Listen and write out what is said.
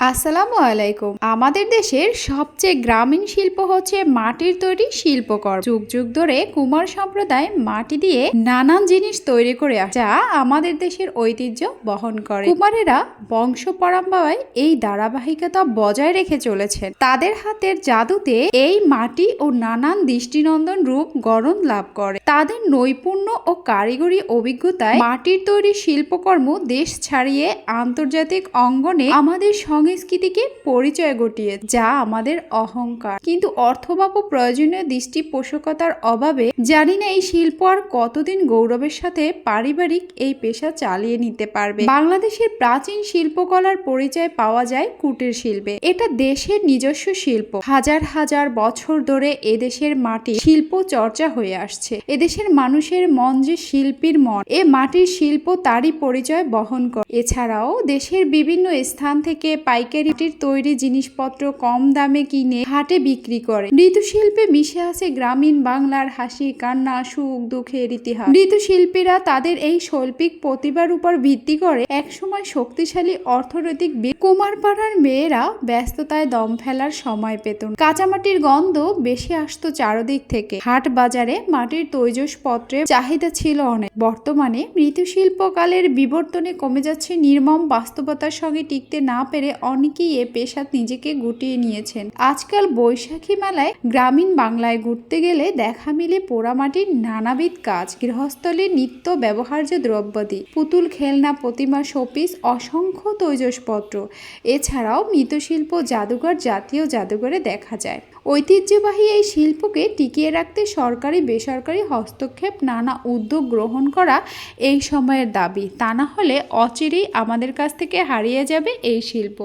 আসসালামু আলাইকুম। আমাদের দেশের সবচেয়ে গ্রামীণ শিল্প হচ্ছে মাটির তৈরি শিল্পকর্ম যুগ যুগ ধরে কুমার সম্প্রদায় মাটি দিয়ে নানান জিনিস তৈরি করে যা আমাদের দেশের ঐতিহ্য বহন করে। কুমারেরা বংশ পরম্পরায় এই ধারাবাহিকতা বজায় রেখে চলেছেন। তাদের হাতের জাদুতে এই মাটি ও নানান দৃষ্টিনন্দন রূপ গড়ন লাভ করে। তাদের নৈপুণ্য ও কারিগরি অভিজ্ঞতায় মাটির তৈরি শিল্পকর্ম দেশ ছাড়িয়ে আন্তর্জাতিক অঙ্গনে আমাদের সংস্কৃতিকে পরিচয় ঘটিয়ে, যা আমাদের অহংকার। কিন্তু অর্থবাব ও প্রয়োজনীয় দৃষ্টিপোষকতার অভাবে জানি না এই শিল্প আর কতদিন গৌরবের সাথে পারিবারিক এই পেশা চালিয়ে নিতে পারবে। বাংলাদেশের প্রাচীন শিল্পকলার পরিচয় পাওয়া যায় কুটির শিল্পে। এটা দেশের নিজস্ব শিল্প। হাজার হাজার বছর ধরে এদেশের মাটি শিল্প চর্চা হয়ে আসছে। এদেশের মানুষের মন যে শিল্পীর মন, এ মাটির শিল্প তারই পরিচয় বহন করে। এছাড়াও দেশের বিভিন্ন স্থান থেকে পাইকারিটির তৈরি জিনিসপত্র কম দামে কিনে হাটে বিক্রি করে। মৃৎশিল্পে মিশে আছে গ্রামীণ বাংলার হাসি, কান্না, সুখ, দুঃখের ইতিহাস। মৃৎশিল্পীরা তাদের এই শৈল্পিক প্রতিভার উপর ভিত্তি করে একসময় শক্তিশালী অর্থনৈতিক কুমারপাড়ার মেয়েরা ব্যস্ততায় দম ফেলার সময় পেত কাঁচামাটির গন্ধ বেশি আসতো চারদিক থেকে। হাট বাজারে মাটির তৈজসপত্রের চাহিদা ছিল অনেক। বর্তমানে মৃৎশিল্পকালের বিবর্তনে কমে যাচ্ছে নির্মম বাস্তবতার সঙ্গে টিকতে না পেরে অনেকেই এ পেশা নিজেকে গুটিয়ে নিয়েছেন। আজকাল বৈশাখী মেলায় গ্রামীণ বাংলায় ঘুরতে গেলে দেখা মিলে পোড়ামাটির নানাবিধ কাজ গৃহস্থলীর নিত্য ব্যবহার্য দ্রব্যাদি। পুতুল, খেলনা, প্রতিমা, শোপিস, অসংখ্য তৈজসপত্র। এছাড়াও মৃৎশিল্প, জাদুঘর জাতীয় জাদুঘরে দেখা যায়। ঐতিহ্যবাহী এই শিল্পকে টিকিয়ে রাখতে সরকারি, বেসরকারি হস্তক্ষেপ নানা উদ্যোগ গ্রহণ করা এই সময়ের দাবি। তা না হলে অচিরেই আমাদের কাছ থেকে হারিয়ে যাবে এই শিল্প।